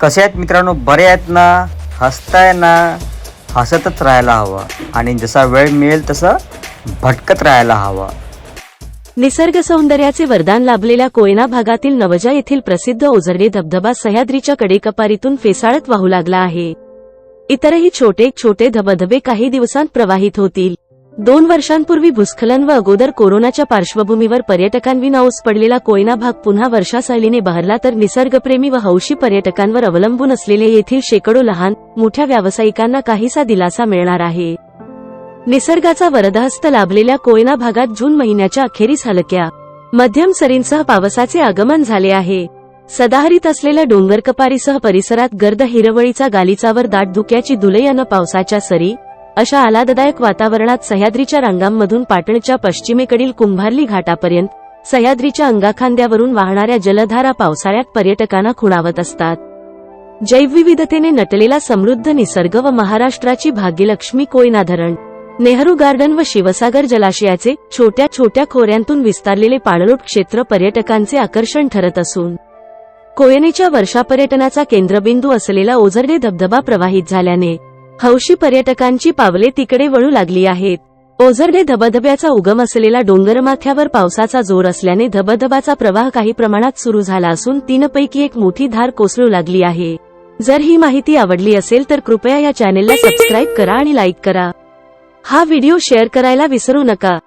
कसे आहेत मित्रांनो? बरे आहेत ना? हसताय ना? हसतच राहायला हवं. आणि जसा वेळ मिळेल तसं भटकत राहायला हवं. निसर्ग सौंदर्याचे वरदान लाभलेल्या कोयना भागातील नवजा येथील प्रसिद्ध ओझरडे धबधबा सह्याद्रीच्या कडेकपारीतून फेसाळत वाहू लागला आहे. इतरही छोटे छोटे धबधबे काही दिवसांत प्रवाहित होतील. दोन वर्षांपूर्वी भूस्खलन व अगोदर कोरोनाच्या पार्श्वभूमीवर पर्यटकांविनाऊस पडलेला कोयना भाग पुन्हा वर्षासळीने बहरला तर निसर्गप्रेमी व हौशी पर्यटकांवर अवलंबून असलेले येथील शेकडो लहान मोठ्या व्यावसायिकांना काहीसा दिलासा मिळणार आहे. निसर्गाचा वरदहस्त लाभलेल्या कोयना भागात जून महिन्याच्या अखेरीस हलक्या मध्यम सरींसह पावसाचे आगमन झाले आहे. सदाहरित असलेल्या डोंगरकपारीसह परिसरात गर्द हिरवळीचा गालिचावर दाट धुक्याची धुलई अन पावसाच्या सरी अशा आल्हाददायक वातावरणात सह्याद्रीच्या रांगांमधून पाटणच्या पश्चिमेकडील कुंभारली घाटापर्यंत सह्याद्रीच्या अंगाखांद्यावरून वाहणाऱ्या जलधारा पावसाळ्यात पर्यटकांना खुणावत असतात. जैवविविधतेने नटलेला समृद्ध निसर्ग व महाराष्ट्राची भाग्यलक्ष्मी कोयना धरण नेहरू गार्डन व शिवसागर जलाशयाचे छोट्या छोट्या खोऱ्यांतून विस्तारलेले पाणलोट क्षेत्र पर्यटकांचे आकर्षण ठरत असून कोयनेच्या वर्षा पर्यटनाचा केंद्रबिंदू असलेला ओझरडे धबधबा प्रवाहित झाल्याने हौशी पर्यटकांची पावले तिकडे वळू लागली आहेत. ओझरडे धबधब्याचा उगम असलेला डोंगरमाथ्यावर पावसाचा जोर असल्याने धबधबाचा प्रवाह काही प्रमाणात सुरू झाला असून तीनपैकी एक मोठी धार कोसळू लागली आहे. जर ही माहिती आवडली असेल तर कृपया या चॅनेलला सबस्क्राईब करा आणि लाईक करा. हा व्हिडिओ शेअर करायला विसरू नका.